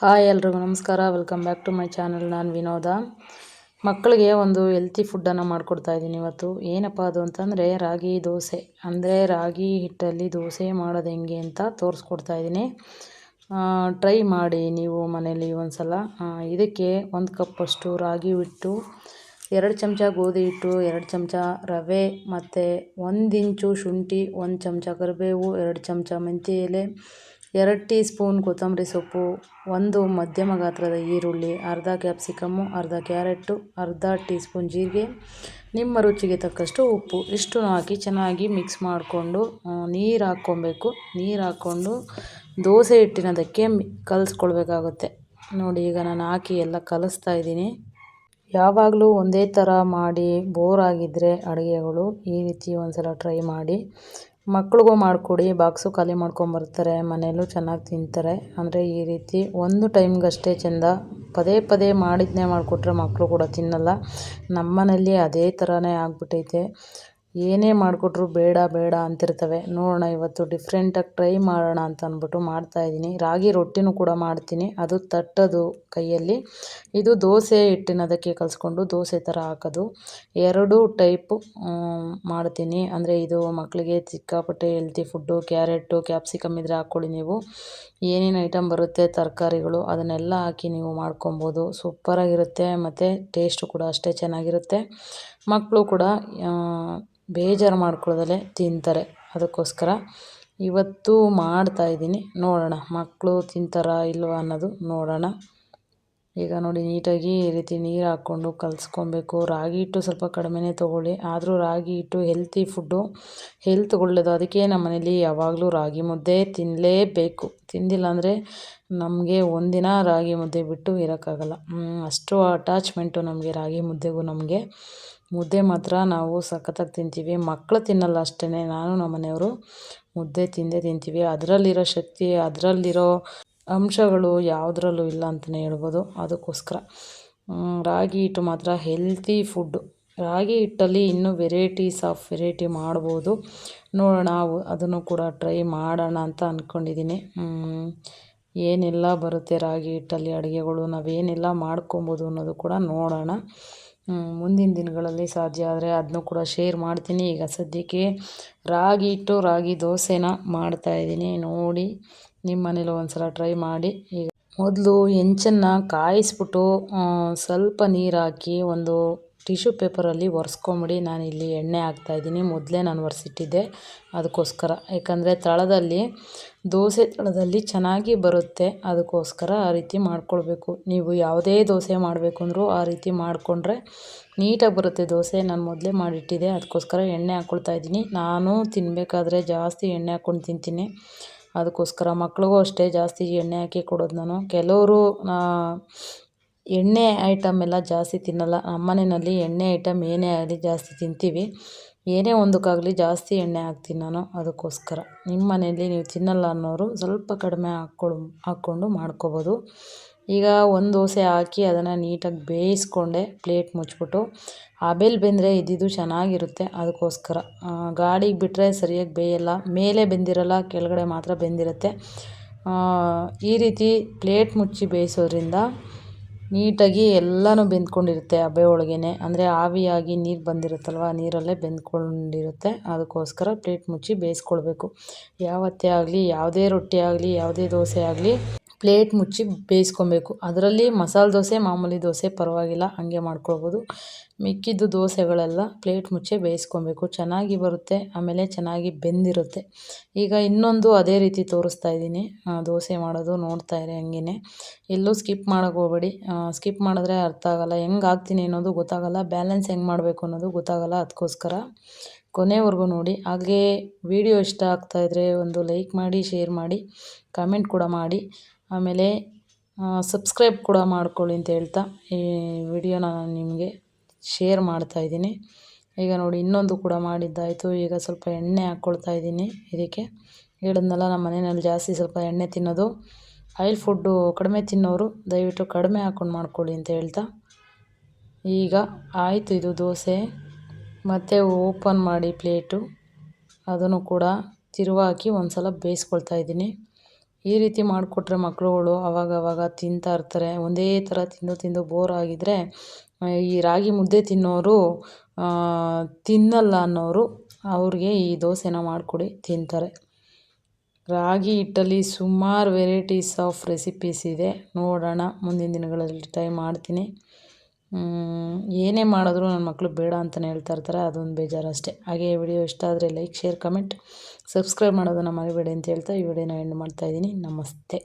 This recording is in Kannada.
ಹಾಯ್ ಎಲ್ರಿಗೂ ನಮಸ್ಕಾರ. Welcome back to my channel ನಾನು ವಿನೋದ. ಮಕ್ಕಳಿಗೆ ಒಂದು ಹೆಲ್ತಿ ಫುಡ್ಡನ್ನು ಮಾಡಿಕೊಡ್ತಾ ಇದ್ದೀನಿ ಇವತ್ತು. ಏನಪ್ಪ ಅದು ಅಂತಂದರೆ ರಾಗಿ ದೋಸೆ. ಅಂದರೆ ರಾಗಿ ಹಿಟ್ಟಲ್ಲಿ ದೋಸೆ ಮಾಡೋದು ಹೆಂಗೆ ಅಂತ ತೋರಿಸ್ಕೊಡ್ತಾ ಇದ್ದೀನಿ. ಟ್ರೈ ಮಾಡಿ ನೀವು ಮನೇಲಿ ಒಂದು ಸಲ ಇದಕ್ಕೆ ಒಂದು ಕಪ್ಪಷ್ಟು ರಾಗಿ ಹಿಟ್ಟು, ಎರಡು ಚಮಚ ಗೋಧಿ ಹಿಟ್ಟು, ಎರಡು ಚಮಚ ರವೆ, ಮತ್ತು ಒಂದು ಇಂಚು ಶುಂಠಿ, ಒಂದು ಚಮಚ ಕರಿಬೇವು, ಎರಡು ಚಮಚ ಮೆಂತ್ಯ ಎಲೆ ಎರಡು ಟೀ ಸ್ಪೂನ್ ಕೊತ್ತಂಬರಿ ಸೊಪ್ಪು, ಒಂದು ಮಧ್ಯಮ ಗಾತ್ರದ ಈರುಳ್ಳಿ, ಅರ್ಧ ಕ್ಯಾಪ್ಸಿಕಮ್ಮು, ಅರ್ಧ ಕ್ಯಾರೆಟ್ಟು, ಅರ್ಧ ಟೀ ಸ್ಪೂನ್ ಜೀರಿಗೆ, ನಿಮ್ಮ ರುಚಿಗೆ ತಕ್ಕಷ್ಟು ಉಪ್ಪು. ಇಷ್ಟು ಹಾಕಿ ಚೆನ್ನಾಗಿ ಮಿಕ್ಸ್ ಮಾಡಿಕೊಂಡು ನೀರು ಹಾಕ್ಕೊಬೇಕು. ನೀರು ಹಾಕ್ಕೊಂಡು ದೋಸೆ ಹಿಟ್ಟಿನದಕ್ಕೆ ಕಲಿಸ್ಕೊಳ್ಬೇಕಾಗುತ್ತೆ. ನೋಡಿ, ಈಗ ನಾನು ಹಾಕಿ ಎಲ್ಲ ಕಲಿಸ್ತಾ ಇದ್ದೀನಿ. ಯಾವಾಗಲೂ ಒಂದೇ ಥರ ಮಾಡಿ, ಬೋರ್ ಆಗಿದ್ದರೆ ಅಡುಗೆಗಳು ಈ ರೀತಿ ಒಂದು ಸಲ ಟ್ರೈ ಮಾಡಿ. ಮಕ್ಳಿಗೂ ಮಾಡಿಕೊಡಿ, ಬಾಕ್ಸು ಖಾಲಿ ಮಾಡ್ಕೊಂಬರ್ತಾರೆ ಮನೆಯಲ್ಲೂ ಚೆನ್ನಾಗಿ ತಿಂತಾರೆ. ಅಂದರೆ ಈ ರೀತಿ ಒಂದು ಟೈಮ್ಗಷ್ಟೇ ಚೆಂದ ಪದೇ ಪದೇ ಮಾಡಿದ್ದನ್ನೇ ಮಾಡಿಕೊಟ್ರೆ ಮಕ್ಕಳು ಕೂಡ ತಿನ್ನಲ್ಲ. ನಮ್ಮ ಮನೇಲಿ ಅದೇ ಥರನೇ ಆಗ್ಬಿಟ್ಟೈತೆ ಏನೇ ಮಾಡಿಕೊಟ್ರು ಬೇಡ ಬೇಡ ಅಂತಿರ್ತವೆ. ನೋಡೋಣ, ಇವತ್ತು ಡಿಫ್ರೆಂಟಾಗಿ ಟ್ರೈ ಮಾಡೋಣ ಅಂತ ಅಂದ್ಬಿಟ್ಟು ಮಾಡ್ತಾಯಿದ್ದೀನಿ ರಾಗಿ ರೊಟ್ಟಿನೂ ಕೂಡ ಮಾಡ್ತೀನಿ. ಅದು ತಟ್ಟೋದು ಕೈಯಲ್ಲಿ. ಇದು ದೋಸೆ ಹಿಟ್ಟಿನದಕ್ಕೆ ಕಲಿಸ್ಕೊಂಡು ದೋಸೆ ಥರ ಹಾಕೋದು. ಎರಡು ಟೈಪು ಮಾಡ್ತೀನಿ. ಅಂದರೆ ಇದು ಮಕ್ಕಳಿಗೆ ಸಿಕ್ಕಾಪಟ್ಟೆ ಹೆಲ್ತಿ ಫುಡ್ಡು ಕ್ಯಾರೆಟು ಕ್ಯಾಪ್ಸಿಕಮ್ ಇದ್ರೆ ಹಾಕ್ಕೊಳ್ಳಿ ನೀವು. ಏನೇನು ಐಟಮ್ ಬರುತ್ತೆ, ತರಕಾರಿಗಳು, ಅದನ್ನೆಲ್ಲ ಹಾಕಿ ನೀವು ಮಾಡ್ಕೊಬೋದು. ಸೂಪರಾಗಿರುತ್ತೆ. ಮತ್ತು ಟೇಸ್ಟು ಕೂಡ ಅಷ್ಟೇ ಚೆನ್ನಾಗಿರುತ್ತೆ. ಮಕ್ಕಳು ಕೂಡ ಬೇಜಾರು ಮಾಡ್ಕೊಳ್ದಲೆ ತಿಂತಾರೆ. ಅದಕ್ಕೋಸ್ಕರ ಇವತ್ತು ಮಾಡ್ತಾಯಿದ್ದೀನಿ ನೋಡೋಣ ಮಕ್ಕಳು ತಿಂತಾರಾ ಇಲ್ವಾ ಅನ್ನೋದು ನೋಡೋಣ. ಈಗ ನೋಡಿ ನೀಟಾಗಿ ಈ ರೀತಿ ನೀರು ಹಾಕ್ಕೊಂಡು ಕಲಿಸ್ಕೊಬೇಕು. ರಾಗಿ ಹಿಟ್ಟು ಸ್ವಲ್ಪ ಕಡಿಮೆನೇ ತೊಗೊಳ್ಳಿ. ಆದರೂ ರಾಗಿ ಹಿಟ್ಟು ಹೆಲ್ತಿ ಫುಡ್ಡು ಹೆಲ್ತ್ ಒಳ್ಳೆಯದು ಅದಕ್ಕೆ ನಮ್ಮ ಮನೇಲಿ ಯಾವಾಗಲೂ ರಾಗಿ ಮುದ್ದೆ ತಿನ್ನಲೇಬೇಕು ತಿಂದಿಲ್ಲ ಅಂದರೆ ನಮಗೆ ಒಂದಿನ ರಾಗಿ ಮುದ್ದೆ ಬಿಟ್ಟು ಇರೋಕ್ಕಾಗಲ್ಲ. ಅಷ್ಟು ಅಟ್ಯಾಚ್ಮೆಂಟು ನಮಗೆ ರಾಗಿ ಮುದ್ದೆಗೂ ನಮಗೆ. ಮುದ್ದೆ ಮಾತ್ರ ನಾವು ಸಖತ್ತಾಗಿ ತಿಂತೀವಿ. ಮಕ್ಕಳು ತಿನ್ನಲ್ಲ ಅಷ್ಟೇ ನಾನು ನಮ್ಮ ಮನೆಯವರು ಮುದ್ದೆ ತಿಂದೇ ತಿಂತೀವಿ. ಅದರಲ್ಲಿರೋ ಶಕ್ತಿ, ಅದರಲ್ಲಿರೋ ಅಂಶಗಳು ಯಾವುದ್ರಲ್ಲೂ ಇಲ್ಲ ಅಂತಲೇ ಹೇಳ್ಬೋದು. ಅದಕ್ಕೋಸ್ಕರ ರಾಗಿ ಹಿಟ್ಟು ಮಾತ್ರ ಹೆಲ್ತಿ ಫುಡ್ಡು ರಾಗಿ ಹಿಟ್ಟಲ್ಲಿ ಇನ್ನೂ ವೆರೈಟೀಸ್ ಆಫ್ ವೆರೈಟಿ ಮಾಡ್ಬೋದು. ನೋಡೋಣ ಅದನ್ನು ಕೂಡ ಟ್ರೈ ಮಾಡೋಣ ಅಂತ ಅಂದ್ಕೊಂಡಿದ್ದೀನಿ ಏನೆಲ್ಲ ಬರುತ್ತೆ ರಾಗಿ ಹಿಟ್ಟಲ್ಲಿ ಅಡುಗೆಗಳು, ನಾವೇನೆಲ್ಲ ಮಾಡ್ಕೊಬೋದು ಅನ್ನೋದು ಕೂಡ ನೋಡೋಣ. ಮುಂದಿನ ದಿನಗಳಲ್ಲಿ ಸಾಧ್ಯ ಆದರೆ ಅದನ್ನೂ ಕೂಡ ಶೇರ್ ಮಾಡ್ತೀನಿ. ಈಗ ಸದ್ಯಕ್ಕೆ ರಾಗಿ ಹಿಟ್ಟು, ರಾಗಿ ದೋಸೆನ ಮಾಡ್ತಾಯಿದ್ದೀನಿ ನೋಡಿ ನಿಮ್ಮ ಮನೇಲಿ ಒಂದು ಸಲ ಟ್ರೈ ಮಾಡಿ. ಈಗ ಮೊದಲು ಹೆಂಚನ್ನು ಕಾಯಿಸ್ಬಿಟ್ಟು ಸ್ವಲ್ಪ ನೀರು ಹಾಕಿ ಒಂದು ಟಿಶ್ಯೂ ಪೇಪರಲ್ಲಿ ಒರೆಸ್ಕೊಂಬಿಡಿ. ಇಲ್ಲಿ ಎಣ್ಣೆ ಹಾಕ್ತಾಯಿದ್ದೀನಿ ಮೊದಲೇ ನಾನು ಒರೆಸಿಟ್ಟಿದ್ದೆ ಅದಕ್ಕೋಸ್ಕರ. ಯಾಕಂದರೆ ತಳದಲ್ಲಿ, ದೋಸೆ ತಳದಲ್ಲಿ ಚೆನ್ನಾಗಿ ಬರುತ್ತೆ. ಅದಕ್ಕೋಸ್ಕರ ಆ ರೀತಿ ಮಾಡ್ಕೊಳ್ಬೇಕು. ನೀವು ಯಾವುದೇ ದೋಸೆ ಮಾಡಬೇಕು ಅಂದರೂ ಆ ರೀತಿ ಮಾಡಿಕೊಂಡ್ರೆ ನೀಟಾಗಿ ಬರುತ್ತೆ ದೋಸೆ. ನಾನು ಮೊದಲೇ ಮಾಡಿಟ್ಟಿದ್ದೆ. ಅದಕ್ಕೋಸ್ಕರ ಎಣ್ಣೆ ಹಾಕ್ಕೊಳ್ತಾ ಇದ್ದೀನಿ. ನಾನು ತಿನ್ನಬೇಕಾದ್ರೆ ಜಾಸ್ತಿ ಎಣ್ಣೆ ಹಾಕ್ಕೊಂಡು ತಿಂತೀನಿ. ಅದಕ್ಕೋಸ್ಕರ ಮಕ್ಳಿಗೂ ಅಷ್ಟೇ ಜಾಸ್ತಿ ಎಣ್ಣೆ ಹಾಕಿ ಕೊಡೋದು ನಾನು. ಕೆಲವರು ಎಣ್ಣೆ ಐಟಮ್ ಎಲ್ಲ ಜಾಸ್ತಿ ತಿನ್ನಲ್ಲ. ನಮ್ಮ ಮನೆಯಲ್ಲಿ ಎಣ್ಣೆ ಐಟಮ್ ಏನೇ ಆಗಲಿ ಜಾಸ್ತಿ ತಿಂತೀವಿ. ಏನೇ ಒಂದಕ್ಕಾಗಲಿ ಜಾಸ್ತಿ ಎಣ್ಣೆ ಹಾಕ್ತೀನಿ ನಾನು ಅದಕ್ಕೋಸ್ಕರ. ನಿಮ್ಮ ಮನೆಯಲ್ಲಿ ನೀವು ತಿನ್ನಲ್ಲ ಅನ್ನೋರು ಸ್ವಲ್ಪ ಕಡಿಮೆ ಹಾಕ್ಕೊಳ್ ಹಾಕ್ಕೊಂಡು ಮಾಡ್ಕೊಬೋದು. ಈಗ ಒಂದು ದೋಸೆ ಹಾಕಿ ಅದನ್ನು ನೀಟಾಗಿ ಬೇಯಿಸ್ಕೊಂಡೆ, ಪ್ಲೇಟ್ ಮುಚ್ಚಿಬಿಟ್ಟು. ಆಬೇಲ್ ಬೆಂದರೆ ಇದ್ದಿದ್ದು ಚೆನ್ನಾಗಿರುತ್ತೆ ಅದಕ್ಕೋಸ್ಕರ. ಗಾಡಿಗೆ ಬಿಟ್ಟರೆ ಸರಿಯಾಗಿ ಬೇಯಲ್ಲ, ಮೇಲೆ ಬೆಂದಿರಲ್ಲ, ಕೆಳಗಡೆ ಮಾತ್ರ ಬೆಂದಿರುತ್ತೆ. ಈ ರೀತಿ ಪ್ಲೇಟ್ ಮುಚ್ಚಿ ಬೇಯಿಸೋದ್ರಿಂದ ನೀಟಾಗಿ ಎಲ್ಲನೂ ಬೆಂದ್ಕೊಂಡಿರುತ್ತೆ ಹಬೆ ಒಳಗೇ ಅಂದರೆ ಆವಿಯಾಗಿ ನೀರು ಬಂದಿರುತ್ತಲ್ವ ನೀರಲ್ಲೇ ಬೆಂದ್ಕೊಂಡಿರುತ್ತೆ. ಅದಕ್ಕೋಸ್ಕರ ಪ್ಲೇಟ್ ಮುಚ್ಚಿ ಬೇಯಿಸ್ಕೊಳ್ಬೇಕು. ಯಾವತ್ತೇ ಆಗಲಿ, ಯಾವುದೇ ರೊಟ್ಟಿ ಆಗಲಿ, ಯಾವುದೇ ದೋಸೆ ಆಗಲಿ ಪ್ಲೇಟ್ ಮುಚ್ಚಿ ಬೇಯಿಸ್ಕೊಬೇಕು ಅದರಲ್ಲಿ ಮಸಾಲೆ ದೋಸೆ, ಮಾಮೂಲಿ ದೋಸೆ ಪರವಾಗಿಲ್ಲ, ಹಾಗೆ ಮಾಡ್ಕೊಳ್ಬೋದು. ಮಿಕ್ಕಿದ್ದು ದೋಸೆಗಳೆಲ್ಲ ಪ್ಲೇಟ್ ಮುಚ್ಚೆ ಬೇಯಿಸ್ಕೊಬೇಕು. ಚೆನ್ನಾಗಿ ಬರುತ್ತೆ, ಆಮೇಲೆ ಚೆನ್ನಾಗಿ ಬೆಂದಿರುತ್ತೆ. ಈಗ ಇನ್ನೊಂದು ಅದೇ ರೀತಿ ತೋರಿಸ್ತಾ ಇದ್ದೀನಿ. ದೋಸೆ ಮಾಡೋದು ನೋಡ್ತಾ ಇರಿ ಹಂಗೇ ಎಲ್ಲೂ ಸ್ಕಿಪ್ ಮಾಡೋಕೆ ಹೋಗ್ಬೇಡಿ. ಸ್ಕಿಪ್ ಮಾಡಿದ್ರೆ ಅರ್ಥ ಆಗೋಲ್ಲ. ಹೆಂಗೆ ಹಾಕ್ತೀನಿ ಅನ್ನೋದು ಗೊತ್ತಾಗಲ್ಲ. ಬ್ಯಾಲೆನ್ಸ್ ಹೆಂಗೆ ಮಾಡಬೇಕು ಅನ್ನೋದು ಗೊತ್ತಾಗಲ್ಲ ಅದಕ್ಕೋಸ್ಕರ ಕೊನೆವರೆಗೂ ನೋಡಿ. ಹಾಗೆ ವಿಡಿಯೋ ಇಷ್ಟ ಆಗ್ತಾಯಿದ್ರೆ ಒಂದು ಲೈಕ್ ಮಾಡಿ, ಶೇರ್ ಮಾಡಿ, ಕಮೆಂಟ್ ಕೂಡ ಮಾಡಿ. ಆಮೇಲೆ ಸಬ್ಸ್ಕ್ರೈಬ್ ಕೂಡ ಮಾಡ್ಕೊಳ್ಳಿ ಅಂತ ಹೇಳ್ತಾ ಈ ವಿಡಿಯೋನ ನಾನು ನಿಮಗೆ. ಶೇರ್ ಮಾಡ್ತಾಯಿದ್ದೀನಿ ಈಗ ನೋಡಿ ಇನ್ನೊಂದು ಕೂಡ ಮಾಡಿದ್ದಾಯಿತು. ಈಗ ಸ್ವಲ್ಪ ಎಣ್ಣೆ ಹಾಕ್ಕೊಳ್ತಾ ಇದ್ದೀನಿ ಇದಕ್ಕೆ. ಹೇಳಿದ್ನಲ್ಲ ನಮ್ಮ ಮನೆಯಲ್ಲಿ ಜಾಸ್ತಿ ಸ್ವಲ್ಪ ಎಣ್ಣೆ ತಿನ್ನೋದು. ಆಯಿಲ್ ಫುಡ್ಡು ಕಡಿಮೆ ತಿನ್ನೋರು ದಯವಿಟ್ಟು ಕಡಿಮೆ ಹಾಕ್ಕೊಂಡು ಮಾಡ್ಕೊಳ್ಳಿ ಅಂತ ಹೇಳ್ತಾ. ಈಗ ಆಯಿತು ಇದು ದೋಸೆ. ಮತ್ತು ಓಪನ್ ಮಾಡಿ ಪ್ಲೇಟು ಅದನ್ನು ಕೂಡ ತಿರುವಾಕಿ ಒಂದು ಸಲ ಬೇಯಿಸ್ಕೊಳ್ತಾ ಇದ್ದೀನಿ. ಈ ರೀತಿ ಮಾಡಿಕೊಟ್ರೆ ಮಕ್ಕಳುಗಳು ಅವಾಗವಾಗ ಅವಾಗ ತಿಂತಾ ಇರ್ತಾರೆ. ಒಂದೇ ಥರ ತಿಂದು ತಿಂದು ಬೋರ್ ಆಗಿದ್ದರೆ ಈ ರಾಗಿ ಮುದ್ದೆ ತಿನ್ನೋರು ತಿನ್ನಲ್ಲ ಅನ್ನೋರು ಅವ್ರಿಗೆ ಈ ದೋಸೆನ ಮಾಡಿಕೊಡಿ ತಿಂತಾರೆ. ರಾಗಿ ಹಿಟ್ಟಲ್ಲಿ ಸುಮಾರು ವೆರೈಟೀಸ್ ಆಫ್ ರೆಸಿಪೀಸ್ ಇದೆ. ನೋಡೋಣ. ಮುಂದಿನ ದಿನಗಳಲ್ಲಿ ಟ್ರೈ ಮಾಡ್ತೀನಿ. ಏನೇ ಮಾಡಿದ್ರು ನನ್ನ ಮಕ್ಕಳು ಬೇಡ ಅಂತಲೇ ಹೇಳ್ತಾ ಇರ್ತಾರೆ, ಅದೊಂದು ಬೇಜಾರು ಅಷ್ಟೇ. ಹಾಗೆ ವಿಡಿಯೋ ಇಷ್ಟ ಆದರೆ ಲೈಕ್ ಶೇರ್ ಕಮೆಂಟ್ ಸಬ್ಸ್ಕ್ರೈಬ್ ಮಾಡೋದನ್ನು ಮರಿಬೇಡಿ ಅಂತ ಹೇಳ್ತಾ ಈ ವಿಡಿಯೋನ ಎಂಡ್ ಮಾಡ್ತಾಯಿದ್ದೀನಿ ನಮಸ್ತೆ.